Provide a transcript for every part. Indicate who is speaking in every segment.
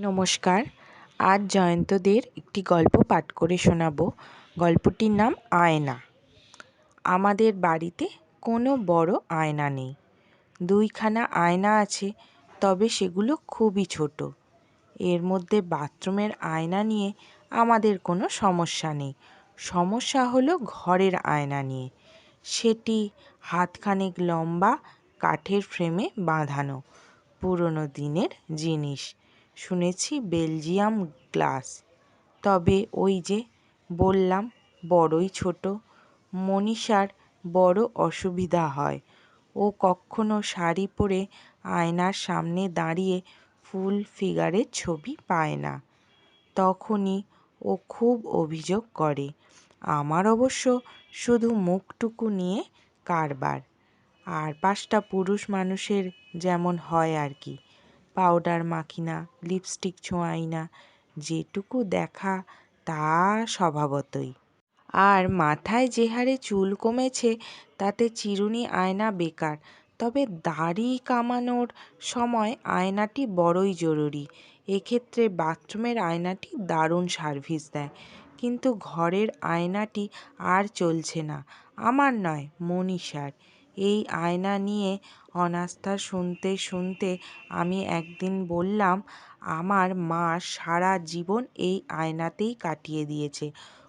Speaker 1: নমস্কার। আজ জয়ন্তদের একটি গল্প পাঠ করে শোনাব। গল্পটির নাম আয়না। আমাদের বাড়িতে কোনো বড় আয়না নেই। দুইখানা আয়না আছে, তবে সেগুলো খুবই ছোট। এর মধ্যে বাথরুমের আয়না নিয়ে আমাদের কোনো সমস্যা নেই। সমস্যা হলো ঘরের আয়না নিয়ে। সেটি হাতখানেক লম্বা, কাঠের ফ্রেমে বাঁধানো। পুরনো দিনের জিনিস। শুনেছি বেলজিয়াম গ্লাস। তবে ওই যে বললাম, বড়ই ছোট। মনীষার বড় অসুবিধা হয়। ও কখনো শাড়ি পরে আয়নার সামনে দাঁড়িয়ে ফুল ফিগারের ছবি পায় না। তখনই ও খুব অভিযোগ করে, আমার অবশ্য শুধু মুখটুকু নিয়ে কারবার। আর পাঁচটা পুরুষ মানুষের যেমন হয় আর কি। পাউডার মাখি না লিপস্টিক ছোঁয়াই না, যেটুকু দেখা তা স্বভাবতই। আর মাথায় যে হারে চুল কমেছে, তাতে চিরুনি আয়না বেকার, তবে দাড়ি কামানোর সময় আয়নাটি বড়ই জরুরি। এক্ষেত্রে বাথরুমের আয়নাটি দারুণ সার্ভিস দেয়, কিন্তু ঘরের আয়নাটি আর চলছে না। আমার নয়, মনীষার। এই আয়না নিয়ে অনাস্থা শুনতে শুনতে আমি একদিন বললাম, আমার মা সারা জীবন এই আয়নাতেই কাটিয়ে দিয়েছে।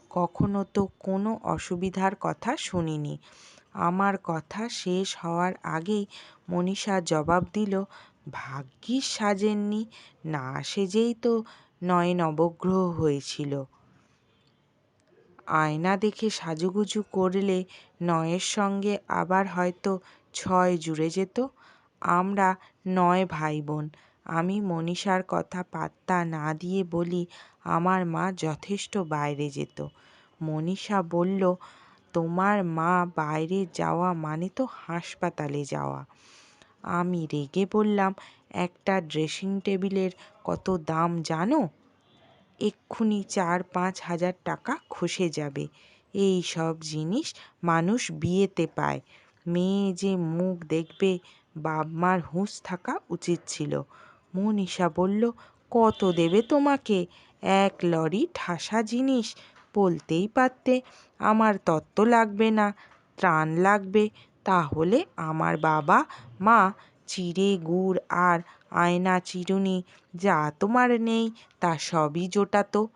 Speaker 1: কখনো তো কোনো অসুবিধার কথা শুনিনি। আমার কথা শেষ হওয়ার আগেই মনীষা জবাব দিল, ভাগ্যিস সাজেননি, না সেজেই তো নয় নবগ্রহ হয়েছিল। আয়না দেখে সাজুগুজু করলে নয়ের সঙ্গে আবার হয়তো ছয় জুড়ে যেত। আমরা নয় ভাই বোন আমি মনীষার কথা পাত্তা না দিয়ে বলি, আমার মা যথেষ্ট বাইরে যেত। মনীষা বলল, তোমার মা বাইরে যাওয়া মানে তো হাসপাতালে যাওয়া। আমি রেগে বললাম, একটা ড্রেসিং টেবিলের কত দাম জানো? এক্ষুনি চার পাঁচ হাজার টাকা খসে যাবে। এই সব জিনিস মানুষ বিয়েতে পায়। মেয়ে যে মুখ দেখবে বাপ মার হুঁশ থাকা উচিত ছিল। মনীষা বলল, কত দেবে তোমাকে? এক লরি ঠাসা জিনিস বলতেই পারতে। আমার তত্ত্ব লাগবে না, ত্রাণ লাগবে। তাহলে আমার বাবা, মা, চিড়ে, গুড় আর আয়না চিরুনি, যা তোমার নেই, তা সবই জোটাতো।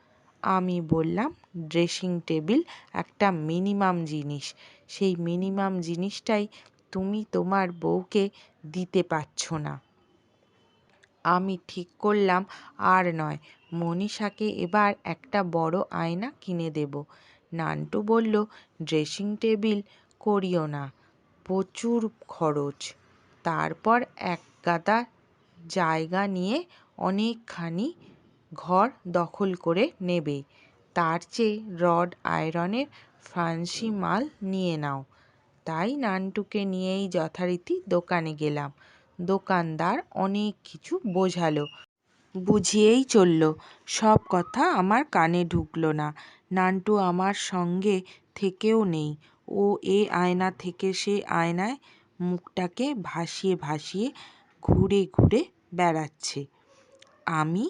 Speaker 1: আমি বললাম ড্রেসিং টেবিল একটা মিনিমাম জিনিস। সেই মিনিমাম জিনিসটাই তুমি তোমার বউকে দিতে পারছ না। আমি ঠিক করলাম, আর নয়, মনীষাকে এবার একটা বড় আয়না কিনে দেব। নান্টু বলল ড্রেসিং টেবিল করিও না, প্রচুর খরচ। তারপর এক গাদা জায়গা নিয়ে অনেকখানি ঘর দখল করে নেবে। তার চেয়ে রড আয়রনের ফ্যান্সি মাল নিয়ে নাও। তাই নান্টুকে নিয়েই যথারীতি দোকানে গেলাম। দোকানদার অনেক কিছু বোঝালো, বুঝিয়েই চলল। সব কথা আমার কানে ঢুকলো না। নান্টু আমার সঙ্গে থেকেও নেই। ও এ আয়না থেকে সে আয়নায় মুখটাকে ভাসিয়ে ভাসিয়ে ঘুরে ঘুরে বেড়াচ্ছে। আমি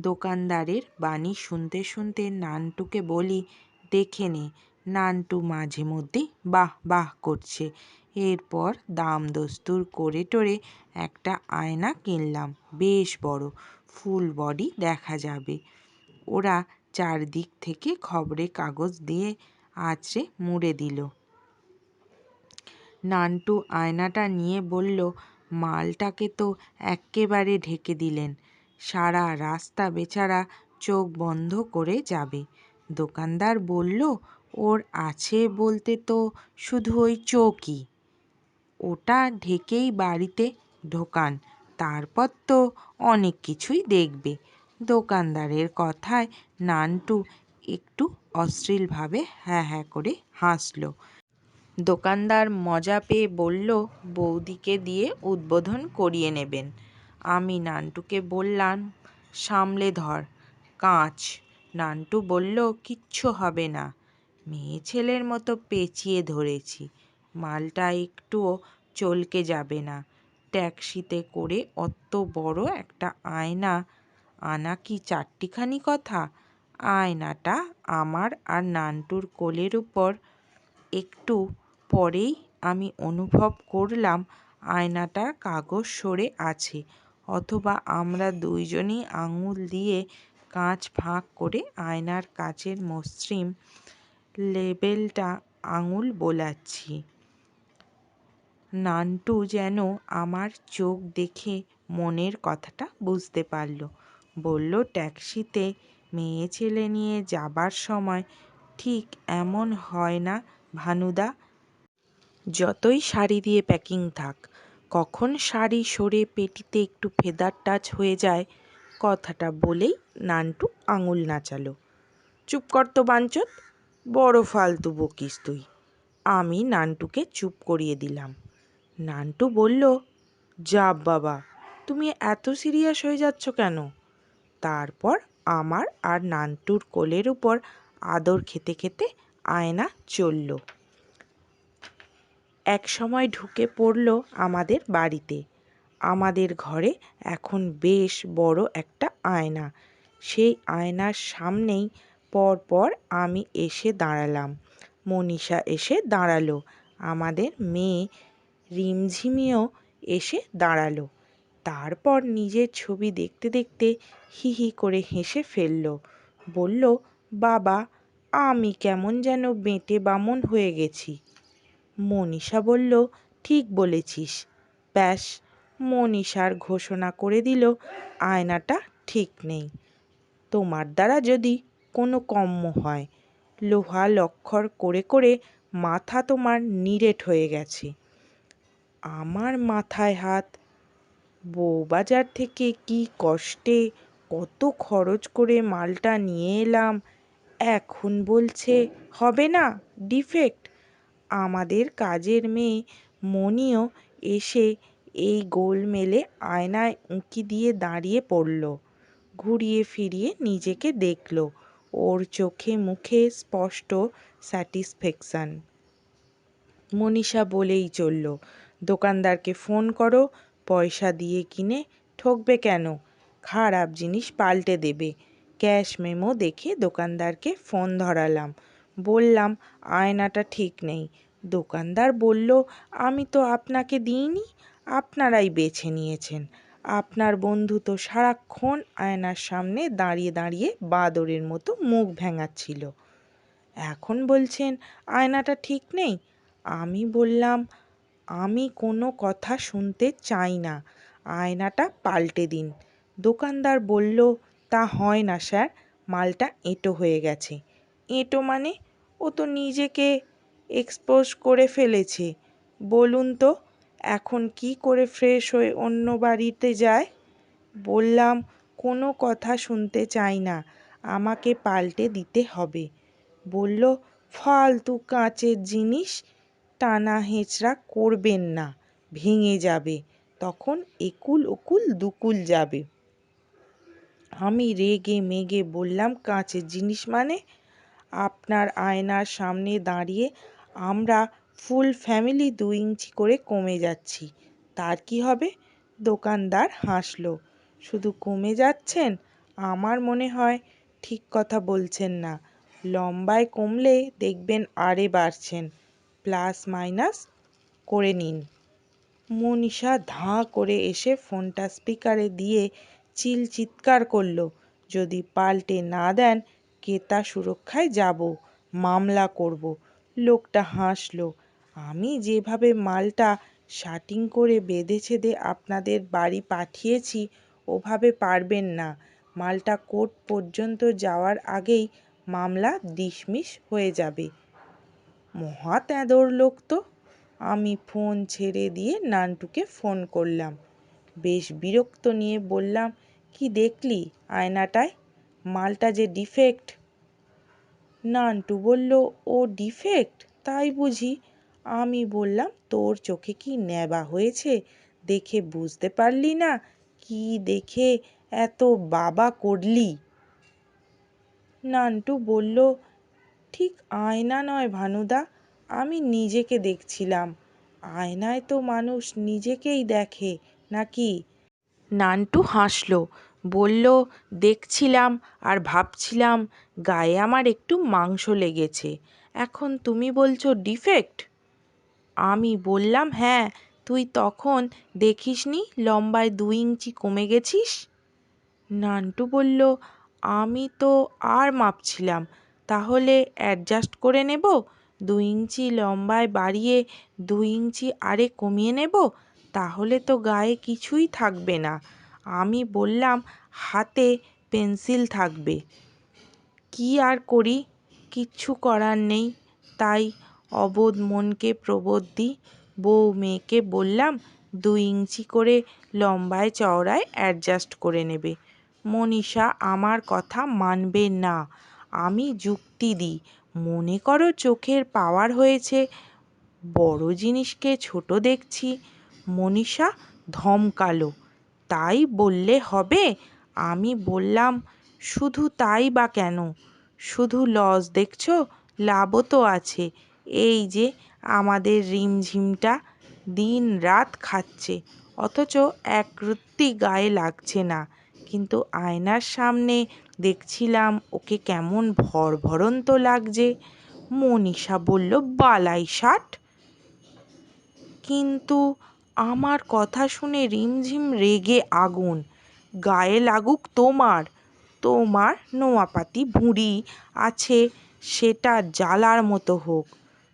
Speaker 1: দোকানদারের বাণী শুনতে শুনতে নান্টুকে বলি, দেখে নে, নান্টু মাঝে মধ্যেই বাহ বাহ করছে। এরপর দাম দস্তুর করে টরে একটা আয়না কিনলাম, বেশ বড়, ফুল বডি দেখা যাবে। ওরা চারদিক থেকে খবরে কাগজ দিয়ে আঁচড়ে মুড়ে দিল। নান্টু আয়নাটা নিয়ে বলল মালটাকে তো এক্কেবারে ঢেকে দিলেন। সারা রাস্তা বেচারা চোখ বন্ধ করে যাবে। দোকানদার বলল, ওর আছে বলতে তো শুধু ওই চোখই ওটা ঢেকেই বাড়িতে ঢোকান, তারপর তো অনেক কিছুই দেখবে। দোকানদারের কথায় নান্টু একটু অশ্লীলভাবে হ্যাঁ হ্যাঁ করে হাসল। দোকানদার মজা পেয়ে বলল, বৌদিকে দিয়ে উদ্বোধন করিয়ে নেবেন। আমি নান্টুকে বললাম, সামলে ধর, কাঁচ। নান্টু বলল, কিচ্ছু হবে না, মেয়ে ছেলের মতো পেঁচিয়ে ধরেছি, মালটা একটুও চলকে যাবে না। ট্যাক্সিতে করে অত বড় একটা আয়না, আনা কি চারটিখানি কথা? আয়নাটা আমার আর নান্টুর কোলের উপর একটু পরেই আমি অনুভব করলাম আয়নাটার কাগজ সরে আছে, অথবা আমরা দুইজনই আঙুল দিয়ে কাঁচ ফাঁক করে আয়নার কাচের মসৃণ লেবেলটা আঙুল বোলাচ্ছি। নান্টু যেন আমার চোখ দেখে মনের কথাটা বুঝতে পারল। বলল, ট্যাক্সিতে মেয়ে ছেলে নিয়ে যাবার সময় ঠিক এমন হয় না ভানুদা? যতই শাড়ি দিয়ে প্যাকিং থাক, কখন শাড়ি সরে পেটিতে একটু ফেদার টাচ হয়ে যায়, কথাটা বলেই নানটু আঙুল নাচালো। চুপ কর তো বাঞ্চত, বড় ফালতু বকিস তুই। আমি নানটুকে চুপ করিয়ে দিলাম। নানটু বলল যা বাবা, তুমি এত সিরিয়াস হয়ে যাচ্ছ কেন? তারপর আমার আর নানটুর কোলের উপর আদর খেতে খেতে আয়না চলল। এক সময় ঢুকে পড়ল আমাদের বাড়িতে। আমাদের ঘরে এখন বেশ বড় একটা আয়না। সেই আয়নার সামনেই পরপর আমি এসে দাঁড়ালাম। মনীষা এসে দাঁড়াল। আমাদের মেয়ে রিমঝিমিও এসে দাঁড়াল। তারপর নিজের ছবি দেখতে দেখতে হি হি করে হেসে ফেলল। বলল, বাবা, আমি কেমন যেন বেঁটে বামন হয়ে গেছি। মনীষা বলল, ঠিক বলেছিস। ব্যাস, মনীষার ঘোষণা করে দিল, আয়নাটা ঠিক নেই। তোমার দ্বারা যদি কোনো কম্ম হয়। লোহা লক্ষর করে করে মাথা তোমার নিরেট হয়ে গেছে। আমার মাথায় হাত বউবাজার থেকে কি কষ্টে কত খরচ করে মালটা নিয়ে এলাম, এখন বলছে, হবে না, ডিফেক্ট। আমাদের কাজের মেয়ে মণিও এসে এই গোলমেলে আয়নায় উঁকি দিয়ে দাঁড়িয়ে পড়ল। ঘুরিয়ে ফিরিয়ে নিজেকে দেখল। ওর চোখে মুখে স্পষ্ট স্যাটিসফ্যাকশান। মনীষা বলেই চলল, দোকানদারকে ফোন করো, পয়সা দিয়ে কিনে ঠকবে কেন? খারাপ জিনিস পাল্টে দেবে। ক্যাশ মেমো দেখে দোকানদারকে ফোন ধরালাম। বললাম, আয়নাটা ঠিক নেই। দোকানদার বলল, আমি তো আপনাকে দিইনি, আপনারাই বেছে নিয়েছেন। আপনার বন্ধু তো সারাক্ষণ আয়নার সামনে দাঁড়িয়ে দাঁড়িয়ে বাদরের মতো মুখ ভেঙাচ্ছিল। এখন বলছেন, আয়নাটা ঠিক নেই। আমি বললাম, আমি কোনো কথা শুনতে চাই না, আয়নাটা পাল্টে দিন। দোকানদার বলল, তা হয় না স্যার, মালটা এঁটো হয়ে গেছে। এঁটো মানে? ও তো নিজেকে এক্সপোজ করে ফেলেছে। বলুন তো, এখন কি করে ফ্রেশ হয়ে অন্য বাড়িতে যায়? বললাম, কোনো কথা শুনতে চাই না, আমাকে পাল্টে দিতে হবে। বলল, ফালতু কাঁচের জিনিস, টানা হেঁচড়া করবেন না, ভেঙে যাবে, তখন একুল ওকুল দুকুল যাবে। আমি রেগে মেগে বললাম, কাঁচের জিনিস মানে? আপনার আয়নার সামনে দাঁড়িয়ে আমরা ফুল ফ্যামিলি দু ইঞ্চি করে কমে যাচ্ছি। তার কি হবে? দোকানদার হাসলো। শুধু কমে যাচ্ছেন? আমার মনে হয় ঠিক কথা বলছেন না। লম্বায় কমলে দেখবেন আরে বাড়ছেন। প্লাস মাইনাস করে নিন। মনীষা ধাঁ করে এসে ফোনটা স্পিকারে দিয়ে চিল চিৎকার করল। যদি পাল্টে না দেন ক্রেতা সুরক্ষায় যাব, মামলা করব। লোকটা হাসলো, আমি যেভাবে মালটা শার্টিং করে বেঁধে ছেদে আপনাদের বাড়ি পাঠিয়েছি, ওভাবে পারবেন না। মালটা কোর্ট পর্যন্ত যাওয়ার আগেই মামলা ডিসমিস হয়ে যাবে। মহা তেঁদোর লোক তো। আমি ফোন ছেড়ে দিয়ে নানটুকে ফোন করলাম। বেশ বিরক্ত নিয়ে বললাম, কি দেখলি আয়নাটায়? মালটা যে ডিফেক্ট নান্টু বলল, ও ডিফেক্ট তাই বুঝি। আমি বললাম, তোর চোখে কি নেবা হয়েছে? দেখে বুঝতে পারলি না? কি দেখে এত বাবা করলি? নান্টু বলল, ঠিক আয়না নয় ভানুদা, আমি নিজেকে দেখছিলাম। আয়নায় তো মানুষ নিজেকেই দেখে, নাকি? নান্টু হাসলো। বলল, দেখছিলাম আর ভাবছিলাম গায়ে আমার একটু মাংস লেগেছে। এখন তুমি বলছো ডিফেক্ট? আমি বললাম হ্যাঁ তুই তখন দেখিসনি লম্বায় দু ইঞ্চি কমে গেছিস? নান্টু বলল, আমি তো আর মাপছিলাম, তাহলে অ্যাডজাস্ট করে নেব, দু ইঞ্চি লম্বায় বাড়িয়ে দু ইঞ্চি আরে কমিয়ে নেব, তাহলে তো গায়ে কিছুই থাকবে না। আমি বললাম, হাতে পেন্সিল থাকবে। কী আর করি? কিচ্ছু করার নেই। তাই অবোধ মনকে প্রবোধ দিই। বউ মেয়েকে বললাম দু ইঞ্চি করে লম্বায় চওড়ায় অ্যাডজাস্ট করে নেবে। মনীষা আমার কথা মানবে না। আমি যুক্তি দিই। মনে করো চোখের পাওয়ার হয়েছে। বড় জিনিসকে ছোট দেখছি। মনীষা ধমকালো তাই বললে হবে? আমি বললাম, শুধু তাই বা কেন? শুধু লস দেখছ? লাভও তো আছে। এই যে আমাদের রিমঝিমটা দিন রাত খাচ্ছে। অথচ এক রত্তি গায়ে লাগছে না। কিন্তু আয়নার সামনে দেখছিলাম ওকে কেমন ভরভরন্ত লাগছে। মনীষা বলল, বালাই ষাট? কিন্তু আমার কথা শুনে রিমঝিম রেগে আগুন। গায়ে লাগুক তোমার। তোমার নোয়াপাতি ভুঁড়ি আছে, সেটা জ্বালার মতো হোক।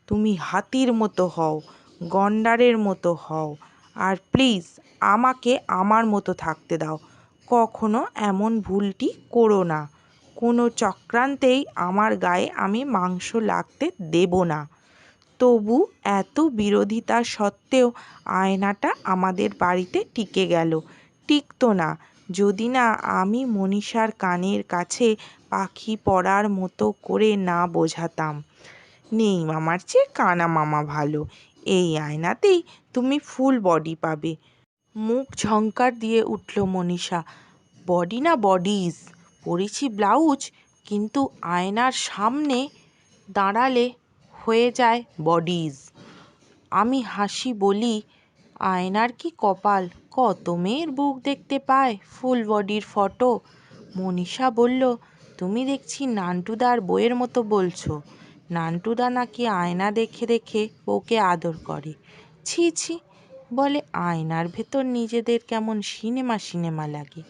Speaker 1: তুমি হাতির মতো হও, গন্ডারের মতো হও। আর প্লিজ, আমাকে আমার মতো থাকতে দাও। কখনো এমন ভুলটি করো না। কোনো চক্রান্তেই আমার গায়ে আমি মাংস লাগতে দেব না। তবু এত বিরোধিতা সত্ত্বেও আয়নাটা আমাদের বাড়িতে টিকে গেল। টিকতো না। যদি না আমি মনীষার কানের কাছে পাখি পড়ার মতো করে না বোঝাতাম। নেই মামার চেয়ে কানা মামা ভালো। এই আয়নাতেই তুমি ফুল বডি পাবে। মুখ ঝংকার দিয়ে উঠল মনীষা। বডি না বডিজ? পরেছি ব্লাউজ, কিন্তু আয়নার সামনে দাঁড়ালে হয়ে যায় বডিজ আমি হাসি বলি, আয়নার কি কপাল? কত মেয়ের বুক দেখতে পায় ফুল বডির ফটো মনীষা বলল, তুমি দেখছি নান্টুদার বইয়ের মতো বলছো। নান্টুদা নাকি আয়না দেখে দেখে বউকে আদর করে। ছি ছি, বলে আয়নার ভেতর নিজেদের কেমন সিনেমা সিনেমা লাগে।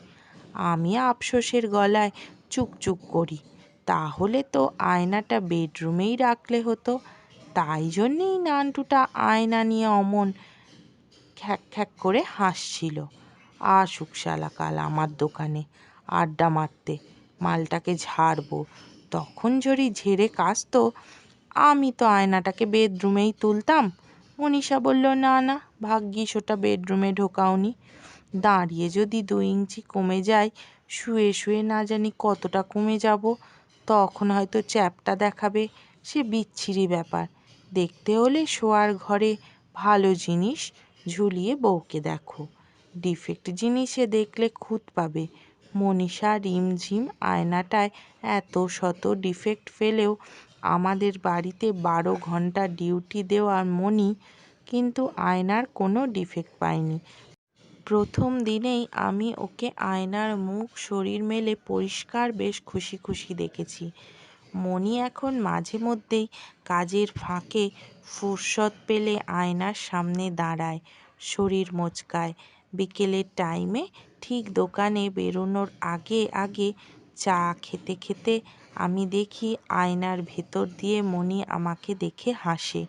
Speaker 1: আমি আফসোসের গলায় চুকচুক করি। তাহলে তো আয়নাটা বেডরুমেই রাখলে হতো। তাই জন্যেই নান্টুটা আয়না নিয়ে অমন খ্যাক খ্যাক করে হাসছিল। আসুক শালা কাল আমার দোকানে আড্ডা মারতে, মালটাকে ঝাড়বো, তখন যদি ঝেড়ে কাচতো, আমি তো আয়নাটাকে বেডরুমেই তুলতাম। মনীষা বলল, না না, ভাগ্যিস ওটা বেডরুমে ঢোকাওনি। দাঁড়িয়ে যদি দু ইঞ্চি কমে যায়, শুয়ে শুয়ে না জানি কতটা কমে যাব। তখন হয়তো চ্যাপটা দেখাবে, সে বিচ্ছিরি ব্যাপার। দেখতে হলে শোয়ার ঘরে ভালো জিনিস ঝুলিয়ে বউকে দেখো। ডিফেক্ট জিনিসে দেখলে খুঁত পাবে। মনীষা রিমঝিম আয়নাটায় এত শত ডিফেক্ট ফেলেও আমাদের বাড়িতে বারো ঘণ্টা ডিউটি দেওয়ার মনি কিন্তু আয়নার কোনো ডিফেক্ট পায়নি। প্রথম দিনেই আমি ওকে আয়নার মুখ, শরীর মেলে পরিষ্কার বেশ খুশি খুশি দেখেছি। মনি এখন মাঝে মধ্যেই কাজের ফাঁকে ফুরসত পেলে আয়নার সামনে দাঁড়ায়, শরীর মোচকায়। বিকেলের টাইমে ঠিক দোকানে বেরোনোর আগে আগে চা খেতে খেতে আমি দেখি আয়নার ভেতর দিয়ে মনি আমাকে দেখে হাসে।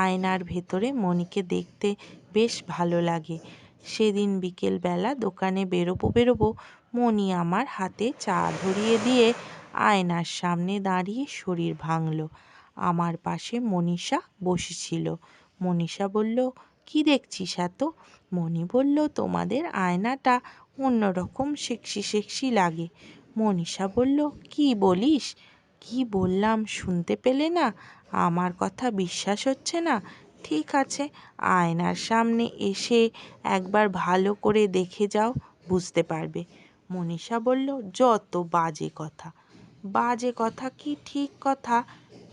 Speaker 1: আয়নার ভেতরে মনিকে দেখতে বেশ ভালো লাগে। সেদিন বিকেলবেলা দোকানে বেরোবো বেরোবো মনি আমার হাতে চা ধরিয়ে দিয়ে আয়নার সামনে দাঁড়িয়ে শরীর ভাঙল। আমার পাশে মনীষা বসেছিল। মনীষা বলল, কি দেখছিস এত? মণি বলল, তোমাদের আয়নাটা অন্যরকম সেক্সি সেক্সি লাগে। মনীষা বলল, কি বলিস? কি বললাম শুনতে পেলে না? আমার কথা বিশ্বাস হচ্ছে না? ঠিক আছে। আয়নার সামনে এসে একবার ভালো করে দেখে যাও, বুঝতে পারবে। মনীষা বলল, যত বাজে কথা। বাজে কথা কি ঠিক কথা?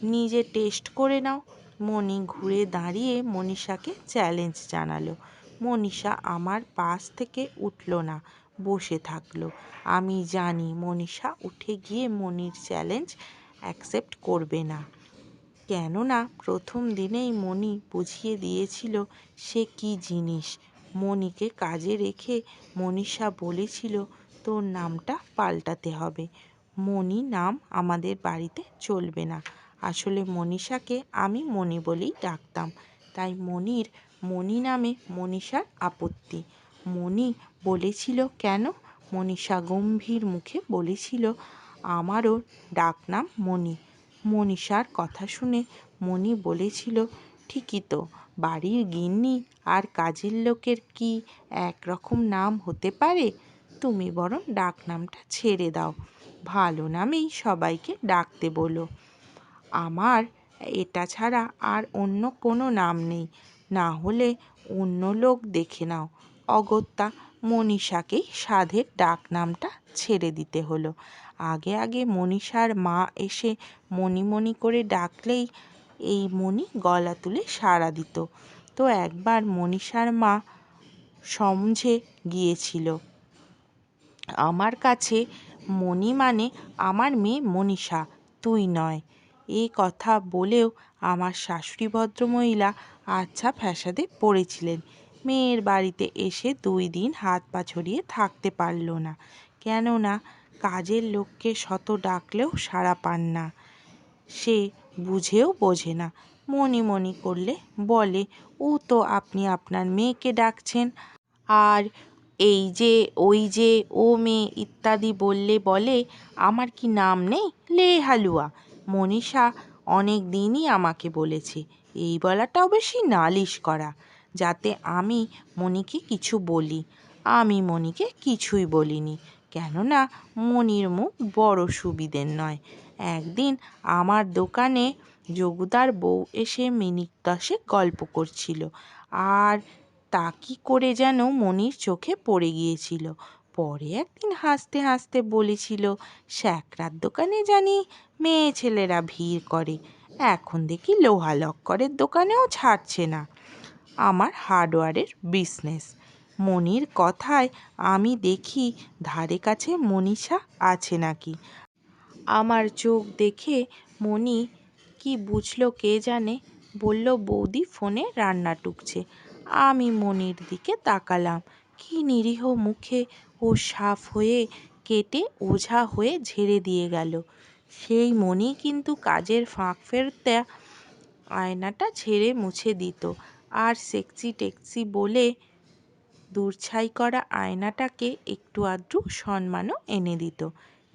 Speaker 1: নিজে টেস্ট করে নাও। মণি ঘুরে দাঁড়িয়ে মনীষাকে চ্যালেঞ্জ জানালো। মনীষা আমার পাশ থেকে উঠল না, বসে থাকল। আমি জানি মনীষা, উঠে গিয়ে মনির চ্যালেঞ্জ অ্যাকসেপ্ট করবে না। কেননা প্রথম দিনেই মণি বুঝিয়ে দিয়েছিল সে কী জিনিস। মণিকে কাজে রেখে মনীষা বলেছিল, তোর নামটা পাল্টাতে হবে। মণি নাম আমাদের বাড়িতে চলবে না। আসলে মনীষাকে আমি মণি বলেই ডাকতাম। তাই মনির মণি নামে মনীষার আপত্তি। মণি বলেছিল, কেন? মনীষা গম্ভীর মুখে বলেছিল, আমারও ডাকনাম মণি। মনীষার কথা শুনে মণি বলেছিল, ঠিকই তো, বাড়ির গিন্নি আর কাজের লোকের কি একরকম নাম হতে পারে? তুমি বরং ডাকনামটা ছেড়ে দাও। ভালো নামেই সবাইকে ডাকতে বলো। আমার এটা ছাড়া আর অন্য কোনো নাম নেই। না হলে অন্য লোক দেখে নাও। অগত্যা মনীষাকেই সাধের ডাকনামটা ছেড়ে দিতে হলো। আগে আগে মনীষার মা এসে মণি মণি করে ডাকলেই এই মণি গলা তুলে সাড়া দিত। তো একবার মনীষার মা সমঝে গিয়েছিল, আমার কাছে মণি মানে আমার মেয়ে মনীষা, তুই নয়। এই কথা বলেও আমার শাশুড়ি ভদ্রমহিলা আচ্ছা ফ্যাসাদে পড়েছিলেন। মেয়ের বাড়িতে এসে দুই দিন হাত পা ছড়িয়ে থাকতে পারল না। কেননা কাজের লোককে শত ডাকলেও সাড়া পান না। সে বুঝেও বোঝে না। মনি মনি করলে বলে ও তো আপনি আপনার মেয়েকে ডাকছেন। আর এই যে, ওই যে, ও মেয়ে ইত্যাদি বললে বলে, আমার কি নাম নেই? লে হালুয়া। মনীষা অনেক দিনই আমাকে বলেছে, এই বলাটাও বেশি নালিশ করা, যাতে আমি মণিকে কিছু বলি। আমি মণিকে কিছুই বলিনি, কেননা মনির মুখ বড় সুবিধের নয়। একদিন আমার দোকানে যোগুদার বউ এসে মিনিট দশেক গল্প করছিল। আর তা কী করে যেন মনির চোখে পড়ে গিয়েছিল। পরে একদিন হাসতে হাসতে বলেছিল স্যাকরার দোকানে জানি মেয়ে ছেলেরা ভিড় করে। এখন দেখি লোহা লক্করের দোকানেও ছাড়ছে না। আমার হার্ডওয়্যারের বিজনেস মনির কথায়, আমি দেখি ধারে কাছে মনীষা আছে নাকি? আমার চোখ দেখে মণি কি বুঝলো কে জানে? বলল, বৌদি ফোনে রান্না টুকছে। আমি মনির দিকে তাকালাম। কি নিরীহ মুখে ও সাফ হয়ে কেটে ওঝা হয়ে ঝেড়ে দিয়ে গেল। সেই মনি কিন্তু কাজের ফাঁক ফেরতে আয়নাটা ঝেড়ে মুছে দিত। আর সেক্সি টেক্সি বলে দূরছাই করা আয়নাটাকে একটু আধটু সম্মানও এনে দিত।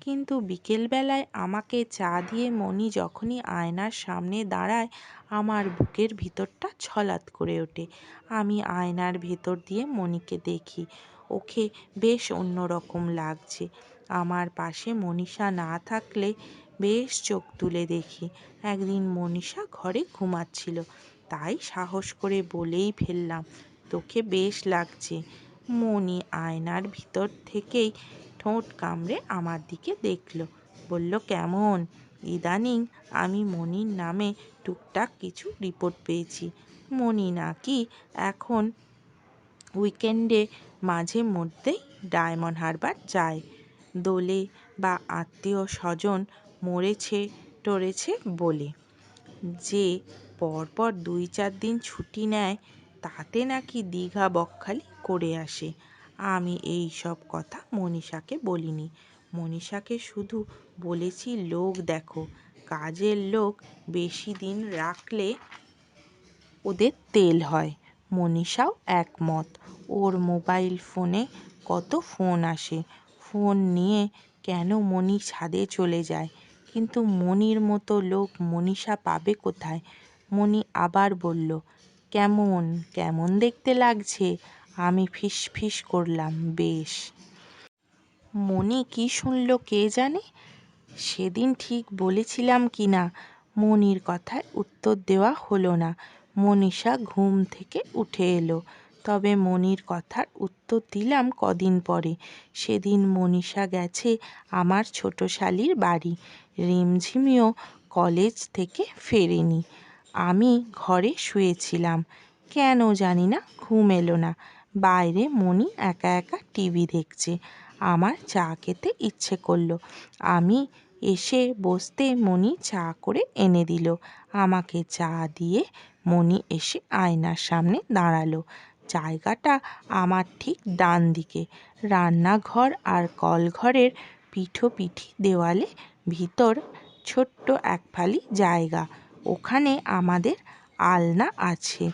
Speaker 1: কিন্তু বিকেলবেলায় আমাকে চা দিয়ে মণি যখনই আয়নার সামনে দাঁড়ায়, আমার বুকের ভিতরটা ছলাৎ করে ওঠে। আমি আয়নার ভেতর দিয়ে মণিকে দেখি। ওকে বেশ অন্যরকম লাগছে। আমার পাশে মনীষা না থাকলে বেশ চোখ তুলে দেখি। একদিন মনীষা ঘরে ঘুমাচ্ছিল। তাই সাহস করে বলেই ফেললাম, তোকে বেশ লাগছে। মণি আয়নার ভিতর থেকেই ঠোঁট কামড়ে আমার দিকে দেখল। বলল, কেমন? ইদানিং আমি মনির নামে টুকটাক কিছু রিপোর্ট পেয়েছি। মণি নাকি এখন উইকেন্ডে মাঝে মধ্যেই ডায়মন্ড হারবার যায়। দোলে বা আত্মীয় স্বজন মরেছে, টরেছে বলে। যে পরপর দুই চার দিন ছুটি নেয়, তাতে নাকি দীঘা বকখালি করে আসে। আমি এই সব কথা মনীষাকে বলিনি। মনীষাকে শুধু বলেছি, লোক দেখো, কাজের লোক বেশি দিন রাখলে ওদের তেল হয়। মনীষাও একমত। ওর মোবাইল ফোনে কত ফোন আসে। ফোন নিয়ে কেন মণি ছাদে চলে যায়? কিন্তু মনির মতো লোক মনীষা পাবে কোথায়? মণি আবার বলল, কেমন কেমন দেখতে লাগছে? আমি ফিস ফিস করলাম, বেশ। মণি কি শুনল কে জানে? সেদিন ঠিক বলেছিলাম কি না, মনির কথায় উত্তর দেওয়া হলো না। মনীষা ঘুম থেকে উঠে এলো। তবে মনির কথার উত্তর দিলাম কদিন পরে। সেদিন মনীষা গেছে আমার ছোট শালির বাড়ি। রিমঝিমিও কলেজ থেকে ফেরেনি। আমি ঘরে শুয়েছিলাম। কেন জানি না, ঘুম এলো না। বাইরে মণি একা একা টিভি দেখছে। আমার চা খেতে ইচ্ছে করল। আমি এসে বসতে মণি চা করে এনে দিল। আমাকে চা দিয়ে মণি এসে আয়নার সামনে দাঁড়াল। জায়গাটা আমার ঠিক ডান দিকে। রান্নাঘর আর কলঘরের পিঠোপিঠি দেওয়ালে ভিতর ছোট্ট এক ফালি জায়গা। ওখানে আমাদের আলনা আছে।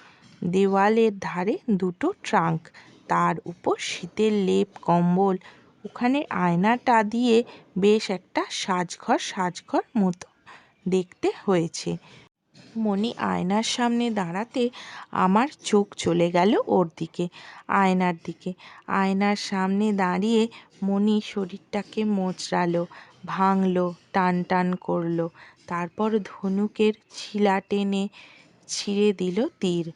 Speaker 1: দেওয়ালের ধারে দুটো ট্রাঙ্ক, তার উপর শীতের লেপ, কম্বল, ওখানে আয়নাটা দিয়ে বেশ একটা সাজঘর সাজঘর মতো দেখতে হয়েছে। মণি আয়নার সামনে দাঁড়াতে আমার চোখ চলে গেল ওর দিকে, আয়নার দিকে। আয়নার সামনে দাঁড়িয়ে মণি শরীরটাকে মোচড়ালো, ভাঙলো, টান টান করল। তারপর ধনুকের ছিলা টেনে ছিঁড়ে দিল তীর।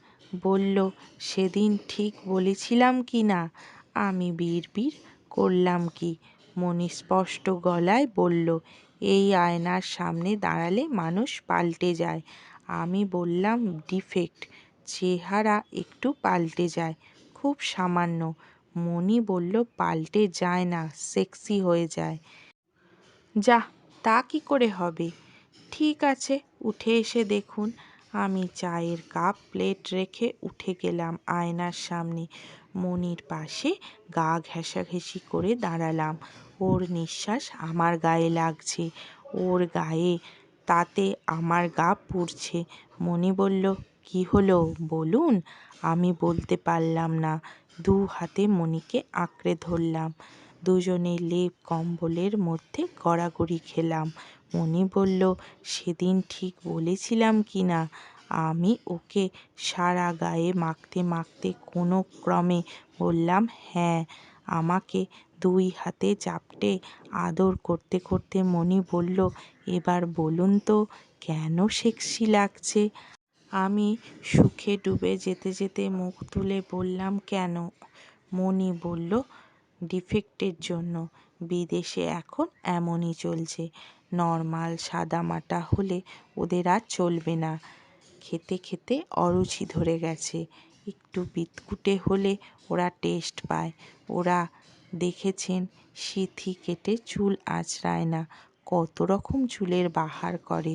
Speaker 1: বলল, সেদিন ঠিক বলেছিলাম কি না? আমি বিড়বিড় করলাম কি? মণি স্পষ্ট গলায় বলল, এই আয়নার সামনে দাঁড়ালে মানুষ পাল্টে যায়। আমি বললাম, ডিফেক্ট, চেহারা একটু পাল্টে যায়, খুব সামান্য। মণি বলল, পাল্টে যায় না, সেক্সি হয়ে যায়। যা, তা কি করে হবে? ঠিক আছে, উঠে এসে দেখুন। আমি চায়ের কাপ প্লেট রেখে উঠে গেলাম আয়নার সামনে। মনির পাশে গা ঘেঁষাঘেঁষি করে দাঁড়ালাম। ওর নিঃশ্বাস আমার গায়ে লাগছে। ওর গায়ে, তাতে আমার গা পুড়ছে। মনি বলল, কি হলো? বলুন। আমি বলতে পারলাম না। দু হাতে মনিকে আঁকড়ে ধরলাম। দুজনে লেপ কম্বলের মধ্যে গড়াগড়ি খেলাম। মনি বলল সেদিন ঠিক বলেছিলাম কি না? আমি ওকে সারা গায়ে মাখতে মাখতে কোনো ক্রমে বললাম হ্যাঁ আমাকে দুই হাতে চাপটে আদর করতে করতে মনি বলল, এবার বলুন তো, কেন সেক্সি লাগছে? আমি সুখে ডুবে যেতে যেতে মুখ তুলে বললাম, কেন? মনি বলল, ডিফেক্টের জন্য। বিদেশে এখন এমনই চলছে। নর্মাল সাদামাটা হলে ওদের আর চলবে না। খেতে খেতে অরুচি ধরে গেছে। একটু বিদকুটে হলে ওরা টেস্ট পায়। ওরা দেখেছেন সিথি কেটে চুল আঁচড়ায় না, কত রকম চুলের বাহার করে।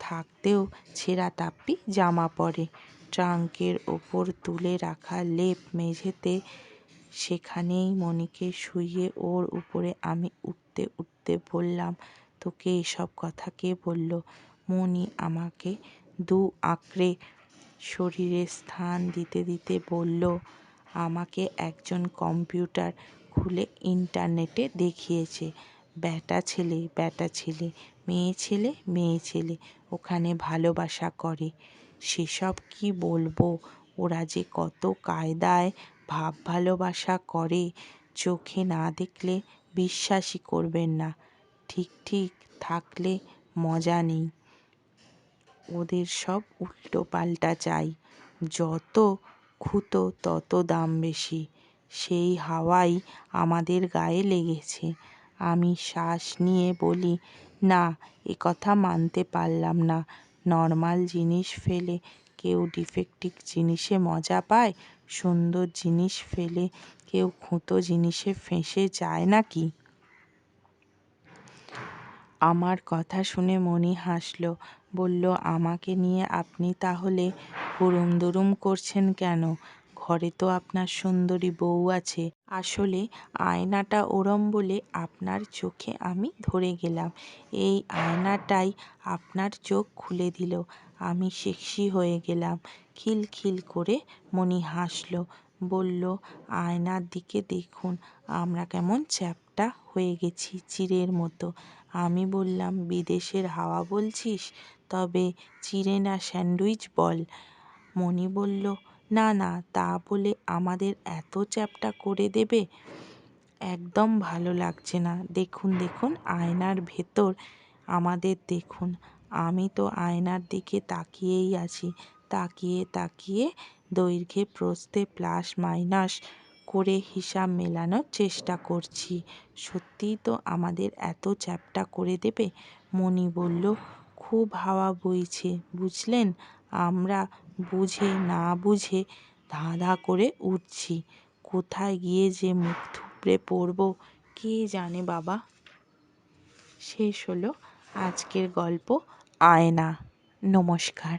Speaker 1: থাকতেও ছেঁড়া তাপ্পি জামা পরে। ট্রাঙ্কের ওপর তুলে রাখা লেপ মেঝেতে সেখানেই মনিকে শুইয়ে ওর উপরে আমি উঠতে উঠতে বললাম তোকে এসব কথা কে বলল? মনি আমাকে দু আঁকড়ে শরীরে স্থান দিতে দিতে বলল, আমাকে একজন কম্পিউটার খুলে ইন্টারনেটে দেখিয়েছে। ব্যাটা ছেলে ব্যাটা ছেলে, মেয়ে ছেলে মেয়ে ছেলে, ওখানে ভালোবাসা করে। সেসব কি বলব? ওরা যে কত কায়দায় ভাব ভালোবাসা করে, চোখে না দেখলে বিশ্বাসই করবেন না। ঠিক ঠিক থাকলে মজা নেই। ওদের সব উল্টো পাল্টা চাই। যত খুঁতো তত দাম বেশি। সেই হাওয়াই আমাদের গায়ে লেগেছে। আমি শ্বাস নিয়ে বলি, না, এ কথা মানতে পারলাম না। নর্মাল জিনিস ফেলে কেউ ডিফেক্টিভ জিনিসে মজা পায়? সুন্দর জিনিস ফেলে কেউ খুঁতো জিনিসে ফেঁসে যায় নাকি? আমার কথা শুনে মনি হাসল, বলল, আমাকে নিয়ে আপনি তাহলে হুড়ুম দুরুম করছেন কেন? ঘরে তো আপনার সুন্দরী বউ আছে। আসলে আয়নাটা ওরম বলে আপনার চোখে আমি ধরে গেলাম। এই আয়নাটাই আপনার চোখ খুলে দিল। আমি সেক্সি হয়ে গেলাম। খিলখিল করে মনি হাসল, বলল, আয়নার দিকে দেখুন, আমরা কেমন চ্যাপ্টা হয়ে গেছি চিঁড়ের মতো। আমি বললাম, বিদেশের হাওয়া বলছিস? তবে চিঁড়ে না স্যান্ডউইচ বল? মনি বলল, না না, তা বলে আমাদের এত চ্যাপ্টা করে দেবে? একদম ভালো লাগছে না। দেখুন দেখুন, আয়নার ভেতর। আমাদের দেখুন, আমি তো আয়নার দিকে তাকিয়েই আছি। তাকিয়ে তাকিয়ে দৈর্ঘ্যে প্রস্থে প্লাস মাইনাস করে হিসাব মেলানোর চেষ্টা করছি। সত্যিই তো আমাদের এত চ্যাপ্টা করে দেবে? মনি বলল, খুব হাওয়া বইছে, বুঝলেন? আমরা বুঝে না বুঝে ধাঁ ধাঁ করে উঠছি। কোথায় গিয়ে যে মুখ থুবড়ে পড়ব, কে জানে বাবা? শেষ হলো আজকের গল্প আয়না। নমস্কার।